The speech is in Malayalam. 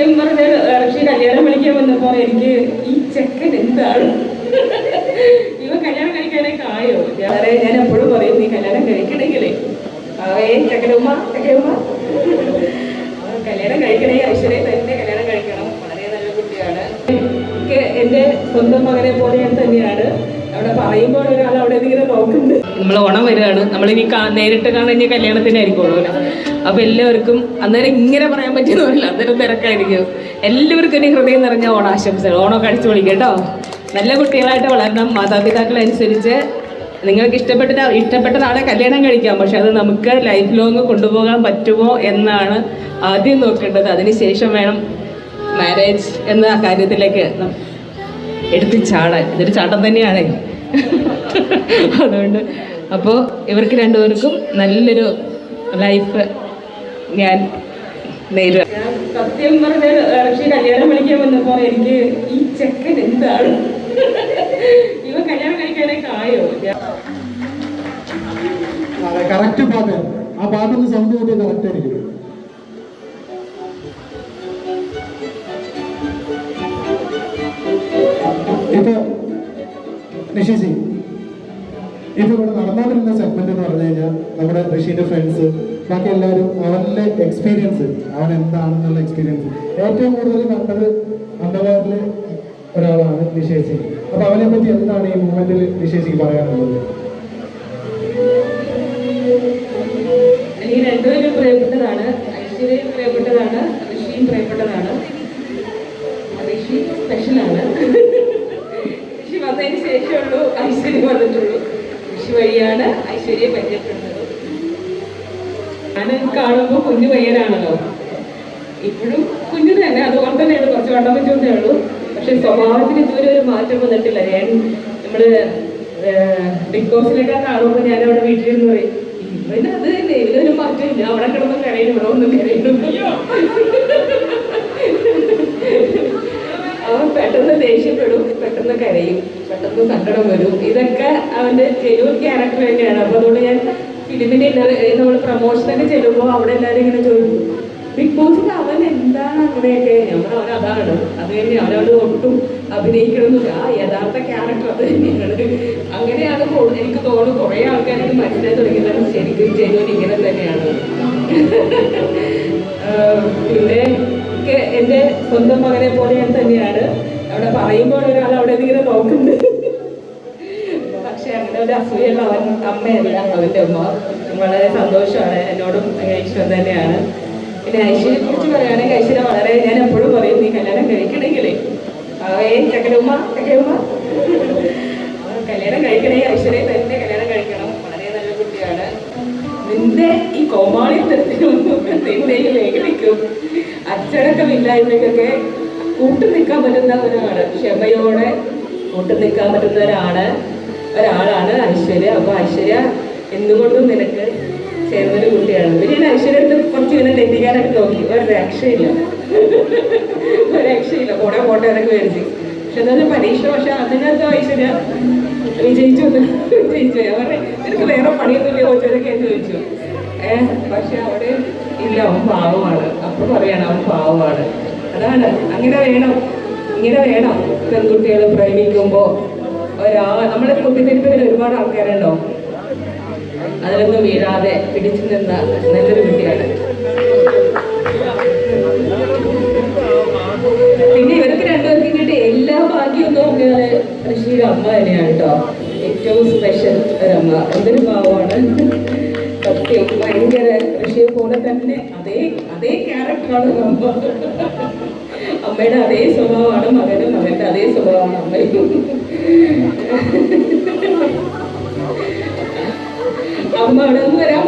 സത്യം പറഞ്ഞ പക്ഷേ കല്യാണം വിളിക്കാൻ വന്നപ്പോ എനിക്ക് ഈ ചെക്കൻ എന്താണ്? ഇവ കല്യാണം കഴിക്കാനൊക്കെ ആയോ? വേറെ ഞാൻ എപ്പോഴും പറയും നീ കല്യാണം കഴിക്കണമെങ്കിലേ. അവയെ ചക്കനുമ്മ ചക്കനുമ്മ കല്യാണം കഴിക്കണേ ഐശ്വര്യ തന്നെ കല്യാണം കഴിക്കണം. വളരെ നല്ല കുട്ടിയാണ്. എനിക്ക് എന്റെ സ്വന്തം മകനെ പോലെ ഞാൻ തന്നെയാണ്. അവിടെ പറയുമ്പോൾ ഒരാൾ അവിടെ എന്തെങ്കിലും നോക്കുന്നുണ്ട്. നമ്മൾ ഓണം വരികയാണ്. നമ്മളിനി നേരിട്ട് കാണാൻ ഇനി കല്യാണത്തിനായിരിക്കുള്ളൂ അല്ലേ അപ്പൊ എല്ലാവർക്കും അന്നേരം ഇങ്ങനെ പറയാൻ പറ്റുന്നില്ല അന്നേരം തിരക്കായിരിക്കും. എല്ലാവർക്കും ഇനി ഹൃദയം നിറഞ്ഞ ഓണാശംസകൾ. ഓണമൊക്കെ അടിച്ചു വിളിക്കാം കേട്ടോ. നല്ല കുട്ടികളായിട്ട് വളരണം. മാതാപിതാക്കൾ അനുസരിച്ച് നിങ്ങൾക്ക് ഇഷ്ടപ്പെട്ട ഇഷ്ടപ്പെട്ട നാളെ കല്യാണം കഴിക്കാം. പക്ഷെ അത് നമുക്ക് ലൈഫ് ലോങ് കൊണ്ടുപോകാൻ പറ്റുമോ എന്നാണ് ആദ്യം നോക്കേണ്ടത്. അതിനുശേഷം വേണം മാരേജ് എന്ന കാര്യത്തിലേക്ക് എടുത്ത് ചാടാൻ. ഇതൊരു ചാട്ടം തന്നെയാണ്. അതുകൊണ്ട് അപ്പോൾ ഇവർക്ക് രണ്ടുപേർക്കും നല്ലൊരു ലൈഫ് ഞാൻ നേരിടുക സത്യം പറഞ്ഞ പക്ഷേ കല്യാണം വിളിക്കാൻ വന്നപ്പോൾ എനിക്ക് ഈ ചെക്കൻ എന്താണ്? ഇവ കല്യാണം കഴിക്കാനൊക്കെ ആയോ? അതെ കറക്റ്റ് പാട്ട് ആ പാട്ടൊന്ന് സൗണ്ട് കൂട്ടി കറക്റ്റ് ആയിരിക്കും. ഇപ്പൊ നിഷേഷി ഇപ്പൊ ഇവിടെ നടന്നുകൊണ്ടിരുന്ന സെഗ്മെന്റ് എന്ന് പറഞ്ഞു കഴിഞ്ഞാൽ നമ്മുടെ ഋഷിന്റെ ഫ്രണ്ട്സ് ബാക്കി എല്ലാവരും അവരുടെ എക്സ്പീരിയൻസ് അവൻ എന്താണെന്നുള്ള എക്സ്പീരിയൻസ് ഏറ്റവും കൂടുതൽ കണ്ടത് അന്തവാറിലെ ഒരാളാണ് വിശേഷി അപ്പൊ അവനെ പറ്റി എന്താണ് ഈ മൂവ്മെന്റിൽ വിശേഷിക്ക് പറയാനുള്ളത്? എനിക്ക് ഋഷി സ്പെഷ്യലാണ് ഋഷി വന്നതിന് ശേഷമുള്ളൂ ഐശ്വര്യം വന്നിട്ടുള്ളൂ. ഋഷി വഴിയാണ് ഐശ്വര്യയെ പരിചയപ്പെടുന്നത്. ഞാൻ കാണുമ്പോൾ കുഞ്ഞു പയ്യനാണല്ലോ. ഇപ്പോഴും കുഞ്ഞു തന്നെ. അതുപോലെ തന്നെയാണ് കുറച്ച് വണ്ണം വെച്ചോണ്ടേ ഉള്ളൂ. പക്ഷെ സ്വഭാവത്തിന് ഇതുവരെ ഒരു മാറ്റം വന്നിട്ടില്ല. ഞാൻ നമ്മൾ ബിഗ് ബോസിലൊക്കെ കാണുമ്പോൾ ഞാൻ അവിടെ വീട്ടിലിരുന്ന് പറയും അത് തന്നെ ഇതിലൊരു മാറ്റമില്ല അവിടെ കിടന്ന് കരയണം ഇവിടെ ഒന്നും കരയണം പെട്ടെന്ന് ദേഷ്യപ്പെടും പെട്ടെന്ന് കരയും പെട്ടെന്ന് സങ്കടം വരും. ഇതൊക്കെ അവന്റെ ജനൂർ ക്യാരക്ടർ തന്നെയാണ്. അപ്പൊ അതുകൊണ്ട് ഞാൻ ഫിലിമിന്റെ നമ്മൾ പ്രൊമോഷനൊക്കെ ചെല്ലുമ്പോൾ അവിടെ എല്ലാവരും ഇങ്ങനെ ചോദിക്കും ബിഗ് ബോസിൽ അവൻ എന്താണ് അങ്ങനെയൊക്കെ? നമ്മൾ അവൻ അതാണ്. അത് തന്നെ അവനോട് ഒട്ടും അഭിനയിക്കണമെന്നില്ല. ആ യഥാർത്ഥ ക്യാരക്ടർ അത് തന്നെയാണ്. അങ്ങനെയാണ് എനിക്ക് തോന്നുന്നു കുറേ ആൾക്കാർക്ക് മനസ്സിലായി തുടങ്ങിയത് ശരിക്കും ജനുവൻ ഇങ്ങനെ തന്നെയാണ്. പിന്നെ എന്റെ സ്വന്തം മകനെ പോലെ ഞാൻ തന്നെയാണ്. അവിടെ പറയുമ്പോൾ ഒരാൾ അവിടെ ഇങ്ങനെ നോക്കുന്നുണ്ട്. പക്ഷെ അങ്ങനെ ഒരു അസൂയുള്ള അവൻ അമ്മയല്ല അവന്റെ അമ്മ വളരെ സന്തോഷമാണ് എന്നോടും ഭയങ്കര തന്നെയാണ്. പിന്നെ ഐശ്വര്യയെ കുറിച്ച് പറയുകയാണെങ്കിൽ ഐശ്വര്യ വളരെ ഞാൻ എപ്പോഴും പറയും നീ കല്യാണം കഴിക്കണമെങ്കിലേ അവേ ചക്കരമ്മ ചക്കരമ്മ കല്യാണം കഴിക്കണേ ഐശ്വര്യ തന്നെ കല്യാണം കഴിക്കണം. വളരെ നല്ല കുട്ടിയാണ്. നിന്റെ ഈ കോമാളിത്തരത്തിനും നിന്റെ ഈ ലേഖനിക്കും അച്ചടക്കമില്ലായ്മയ്ക്കൊക്കെ കൂട്ടു നിൽക്കാൻ പറ്റുന്ന ഒരാൾ. ക്ഷമയോടെ കൂട്ടു നിൽക്കാൻ പറ്റുന്ന ഒരാൾ ഒരാളാണ് ഐശ്വര്യ. അപ്പൊ ഐശ്വര്യ എന്തുകൊണ്ടും നിനക്ക് ചേർന്നൊരു കുട്ടിയാണ്. പിന്നെ ഞാൻ അടുത്ത് കുറച്ച് ഇങ്ങനെ തെറ്റിക്കാനൊക്കെ നോക്കി. ഒരു രക്ഷയില്ല. ഒരു രക്ഷയില്ല. പോടെ പോട്ടെ എന്നൊക്കെ മേടിച്ചു പക്ഷെ എന്താ പരീക്ഷ പക്ഷെ അതിനകത്ത് ഐശ്വര്യ വിജയിച്ചു വിജയിച്ചു. അവരുടെ എനിക്ക് വേറെ പണിയൊന്നുമില്ല? എന്ന് ചോദിച്ചു. ഏഹ് പക്ഷെ അവിടെ ഇല്ല. അവൻ പാവമാണ്. അപ്പൊ പറയണം അവൻ പാവമാണ്. അതാണ്. അങ്ങനെ വേണം. ഇങ്ങനെ വേണം. പെൺകുട്ടികൾ പ്രേമിക്കുമ്പോ ഒരാ നമ്മുടെ കുട്ടിത്തിരിപ്പിൽ ഒരുപാട് ആൾക്കാരുണ്ടോ? അതിലൊന്നും വീഴാതെ പിടിച്ചു നിന്ന നല്ലൊരു കുട്ടിയാണ്. പിന്നെ ഇവർക്ക് രണ്ടുപേർക്കും കിട്ടിയ എല്ലാ ഭാഗ്യവും നോക്കിയാൽ ഋഷിയുടെ അമ്മ തന്നെയാണ് കേട്ടോ ഏറ്റവും സ്പെഷ്യൽ ഒരമ്മ. എന്തൊരു ഭാവമാണ് സത്യം. ഭയങ്കര ഋഷിയെ പോലെ തന്നെ അതേ അതേ ക്യാരക്ടറാണ് അമ്മ. അമ്മയുടെ അതേ സ്വഭാവമാണ് മകനും മകന്റെ അതേ സ്വഭാവമാണ് അമ്മയും. അമ്മ അവിടെ നിന്ന് വരാൻ